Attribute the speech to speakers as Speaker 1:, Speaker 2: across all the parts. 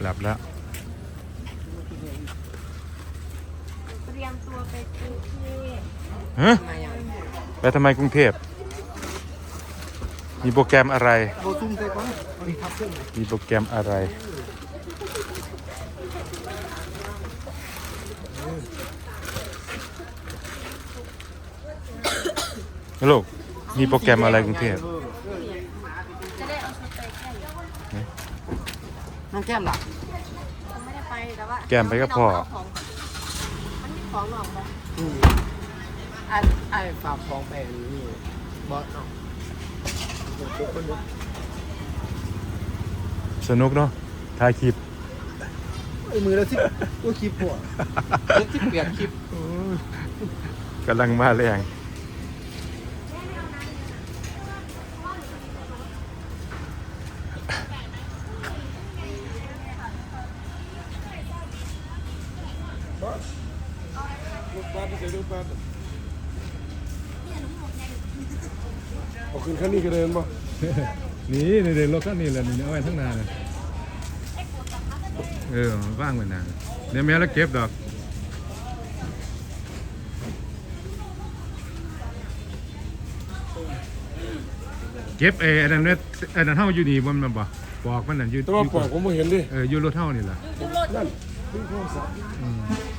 Speaker 1: กลับแล้ว
Speaker 2: เตรียมตัวไปกรุงเทพ
Speaker 1: ฮะ ไปทำไมกรุงเทพ มีโปรแกรมอะไร
Speaker 3: โบตุ้มเตะก่อนเอาดิทับเส้น
Speaker 1: มีโปรแกรมอะไร ฮัลโหล มีโปรแกรมอะไรกรุงเทพ
Speaker 2: จะได้เอาชุดไปแค่ไหน
Speaker 3: น้องแก้มล่ะ
Speaker 2: ยังไม่ได้ไปแต่ว่า
Speaker 1: แก้มไปก็พอ
Speaker 2: มันมีของหลอกปะ
Speaker 3: อืมไอ้ไอ้ฝากของไปนี่บอสเนาะเดี๋ยวปุ๊บคนเดียว
Speaker 1: สนุกเนาะถ่ายคลิป
Speaker 3: ไอ้มือแล้วที่ตัวคลิปหัวแล้วที่เปลี่ยนคลิป
Speaker 1: กำลังมาแรง
Speaker 4: เอาขึ้นขั้นนี้ก็เดินป่ะ
Speaker 1: นี่ในเดินรถก็นี่แหละนี่เอาไว้ทั้งนานเออว่างไว้นานเดี๋ยวแม่แล้วเก็บดอกเก็บเอออันนั้นเนี่ยอันนั้นเท่าอยู่นี่บนมันบ่ปอกมันนั่นอยู่
Speaker 4: แต่ว่าปอกผมไม่เห็นดิ
Speaker 1: เอออยู่รถเท่านี่แหละ
Speaker 4: นั่นนี่โทรศัพท์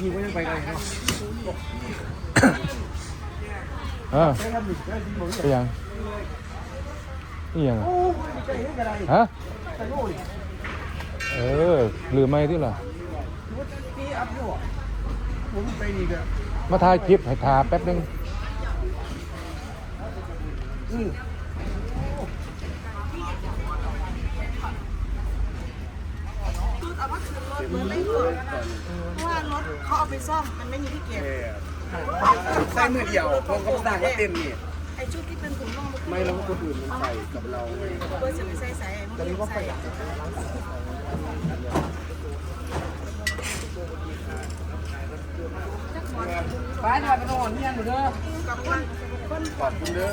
Speaker 3: นี่ก็ยังไปไกลครับ
Speaker 1: อ่า
Speaker 4: ใช้ทำอไป
Speaker 1: ยังนี่ยังฮะเออหรือไม่ที่ล่ะ
Speaker 3: รถปีอัพอยู่อะผมไปนี่ ก็
Speaker 1: มาถ่ายคลิปให้ทาแป๊บนึง
Speaker 3: อืม
Speaker 2: เพราะว่ารถเขาเอาไปซ่อมมันไม่มีที่เก็บ
Speaker 3: ใส่มือเดียวผมก็ต่างก็เต็มนี่
Speaker 2: ไอ้ชุดที่เป็นถุงน่อง
Speaker 3: ไม่แล้วคนอื่นมันใส่กับเราไง
Speaker 2: เบอร์สิบใส่ใส่ไอ้พวกนี้ใส่
Speaker 3: ไปหน่อยไปนอนเที่ยงหนูเด้อ
Speaker 2: กับวัน
Speaker 4: ขอบคุณเด้อ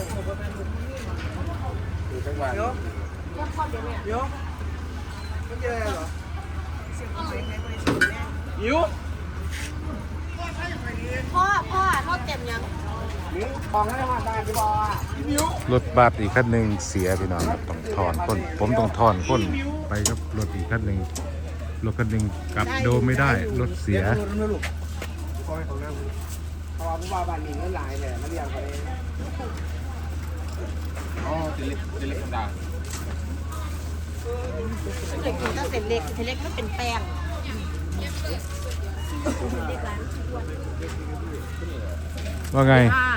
Speaker 4: อยู่จังหวัด
Speaker 3: เดี๋ยว
Speaker 2: ก็ทอดเดี๋ยวเนี่ย
Speaker 3: เดี๋ยวไม่เจอเหรอ หิว
Speaker 2: พ่อพ่อทอดเต็มยัง
Speaker 3: หิวของให้มาได้พี่บออะหิว
Speaker 1: รถบัสอีกคันหนึ่งเสียพี่น้องครับต้องถอนคนผมต้องถอนคนไปกับรถอีกคันหนึ่งรถคันหนึ่งกลับโดมไม่ได้รถเสีย
Speaker 3: เรียกรถลูกคอยของนั่งเพราะว่าพี่บอบ้านนี้เงินหลายเลยมาเรียกเขาเอง
Speaker 4: อ๋อเจเล็กเจเล็กธรรมดา
Speaker 2: เด็กกินตั้งแต่เล็กแต่เล็กมันเป็นแป้งเด็กร้าน
Speaker 1: ว่าไง
Speaker 2: อ่า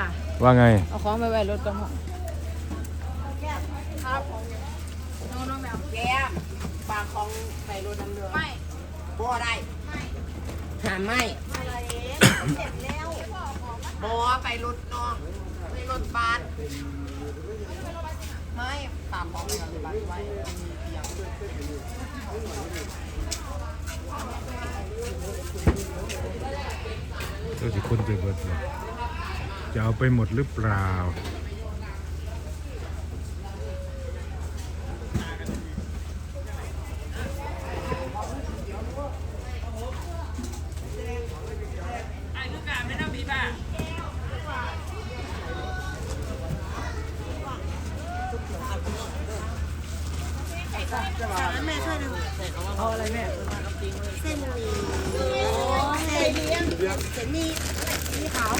Speaker 1: ว่าไง
Speaker 2: เอาของไปไว้รถก่อนเหรอครับน้องน้องแบบแก้มปากของใส่รถน้ำเดือดไม่
Speaker 3: บ่ได้หามไม่
Speaker 2: อะไรเสร็จแล้ว
Speaker 3: บ่ไปรถน้องไปรถบัส ไม่ตามของเงินบัสไว้
Speaker 1: มีเตียงเราจะคนจะเบิดเลยจะเอาไปหมดหรือเปล่า
Speaker 2: แม่ช่วยดูเอาอะไรแม่เส้นหมี่เส้นเลี้ยงเส้นนี่นี่ขาว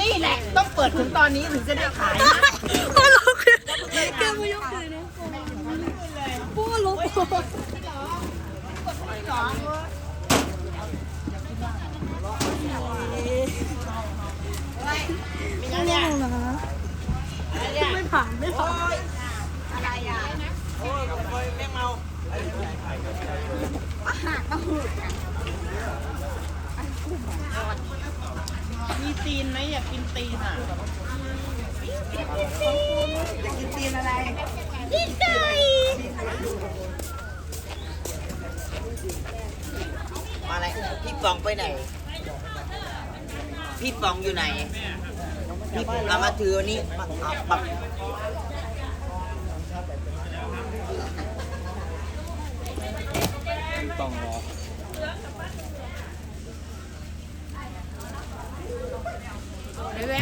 Speaker 5: นี่แหละ ต้องเปิดถึงตอนนี้ถึงจะได้ขายนะ
Speaker 2: พ่อลบแกไม่ยกเลยนะพ่อลบ
Speaker 5: มีแล้วเนี่ย
Speaker 2: ไม่ผ่านไม่ผ่าน
Speaker 5: อะไรอะโอ้ยแม่เมา
Speaker 6: อา
Speaker 2: หารก็หืดอะ
Speaker 5: มีตีนไหมอยากกินตีนอะ
Speaker 3: อยากกินตีนอะไร
Speaker 2: ดีใจ
Speaker 5: มาอะไรพี่ปองไปไหน พี่ปองอยู่ไหนพี่เอามาถือวันนี้มาเอาปัก
Speaker 3: ต้องรอ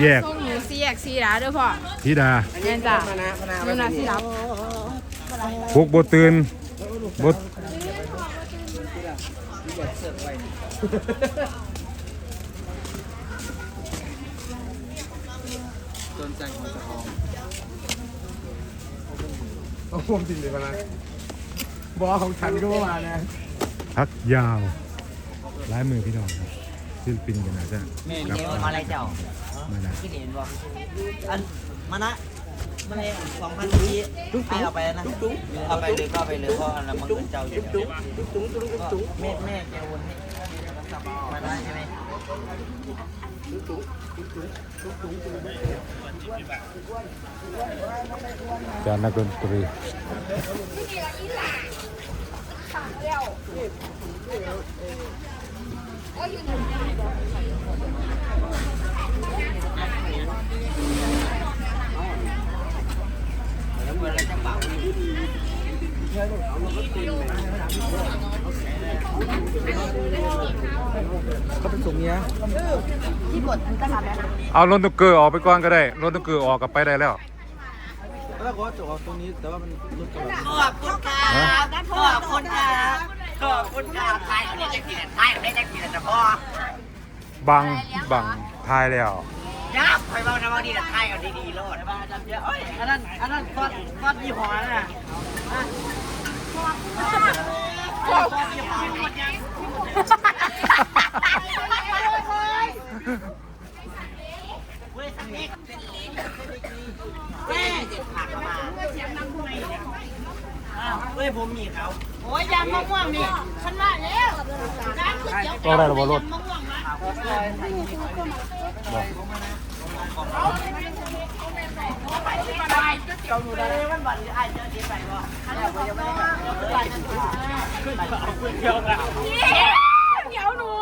Speaker 1: แยก
Speaker 5: ส่งหนูซีแยกซีดาเด้อพ่อ
Speaker 1: ธิดา
Speaker 5: แม่นจ้ะ
Speaker 3: พนาพนา
Speaker 5: หนูนาซีรับ
Speaker 1: พวกบตื่นบ
Speaker 3: จนใจของเจ้าของ
Speaker 4: โอ้โหจริงเลยพนะบอของฉันก็มานะ
Speaker 1: พักยาวร้ายมือพี่น้องครับ ศิลปินกันนะจ๊ะ
Speaker 3: แม่
Speaker 1: ครับ
Speaker 3: เดี๋ยวอะไรเจ้า
Speaker 1: มานะ
Speaker 3: คิดเห็นบ่
Speaker 6: อันมานะมันเองสองพันทีให้เอาไปนะเอาไปเลยก็เอาไปเลยเพราะอันนั้นมันเงินเจ้าอยู่แล้วแม่แม่แกวนให้มาได้ใช่ไหม
Speaker 1: จานนักดนตรี
Speaker 6: แล้วเมื่อไรจะเป่า
Speaker 3: เขาเป็นสุเมีย
Speaker 1: เอารถตุ๊กเกอร์ออกไปก่อนก็ได้รถตุ๊กเกอร์ออกกับไปได้แล้ว
Speaker 3: แล้วก็จะออกตรงนี้แต่ว่ามันรถกระบะ
Speaker 6: ขอบคุณครับขอบคุณครั บขอบคุณครับทายเขาได้จังกี่ทายเขาได้จังกี่แต่พ่อ
Speaker 1: บังบังทายแล้ว
Speaker 6: ยับไปบ้างนะบางทีแต่ทายเอาดีๆโลดบ้างจำเยอะเอ้ยอันนั้นอันนั้นฟอดฟอดยี่ห้อน่ะฟอดยี่ห้อเว้ยสังเกตแม่เจ็บผักมาเฮ้ยผมมีเขา
Speaker 5: โอ้ยยำมะม่วงนี่ฉันว่าแล้วร้านก๋วย เตี๋ยว
Speaker 1: ก็ได้หรอวะรถ
Speaker 5: มะม่วงนะ
Speaker 6: มันบันไอ้เจ้าที่ไปบ่แล้วก็ยังไม่ได้ขึ้นไปเอาขึ้นเดียวกัน
Speaker 5: เดี๋ยวหนู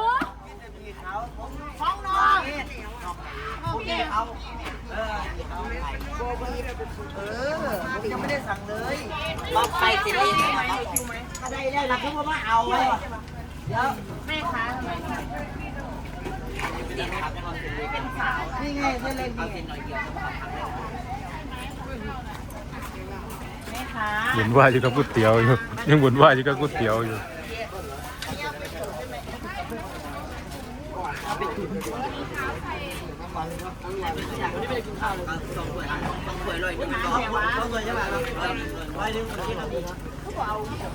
Speaker 6: เขาผม
Speaker 5: ฟ้องน้อง
Speaker 6: โอเคเขาเออเออผมยังไม่ได้สั่งเลยล็อกไปสิเองอะไรได้ล่ะเขาบอกว่าเอา ไว้เดี๋ยว
Speaker 5: แม่ค้า
Speaker 6: นี่ไงเส้นเล็กเอาเส้นหน่อยเดียวก็พอทำได้
Speaker 5: แม่ค้า
Speaker 1: บุญว่าอยู่กับก๋วยเตี๋ยวอยู่ ยังบุญว่าอยู่กับก๋วยเตี๋ยวอยู่
Speaker 6: สองถ้วยสองถ้วยเลยสองสองถ้วยใช่ไหมร้อยหนึ่งที่เราดี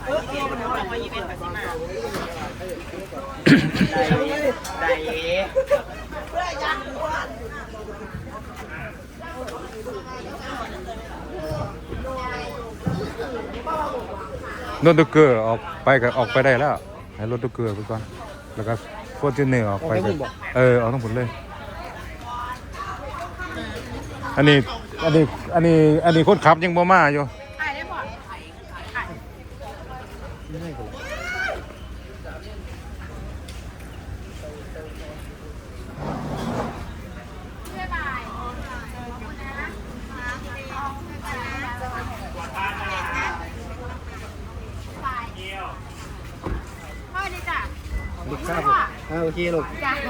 Speaker 6: เออเออมันแบบว่ายี่เป็นแบบนี้มาได้ได้
Speaker 1: รถตุ๊กเกอร์ออกไปก็ออกไปได้แล้ว ให้รถตุ๊กเกอร์ไปก่อน แล้วก็ฟอร์จูเนอร์ออกไปก็เออเอาทั้งหมดเลย อันนี้ อันนี้ อันนี้ อันนี้คนขับยังบ่มาอยู่
Speaker 5: อ่านได้บ่ พ่อดีจ้ะ
Speaker 3: ลูกทราบอ่า โอเคลูก
Speaker 5: จ้ะดู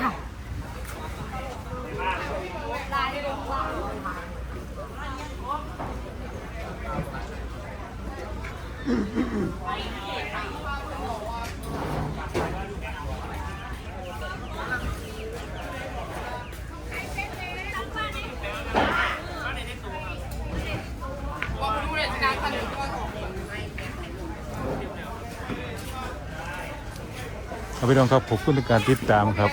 Speaker 5: เลยการผลิต
Speaker 1: เอา ไปลองครับผมคุณในการติดตามครับ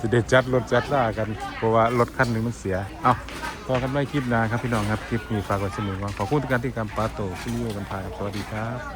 Speaker 1: จะได้จัดรถจัดล่ากันเพราะว่ารถคันหนึ่งมันเสีย เอาพอกันไม่คลิปนาครับพี่น้องครับคลิปนี้ฝากไว้เสมอว่าขอบคุณในการติดตามปาโตซิลิโอกันพายสวัสดีครับ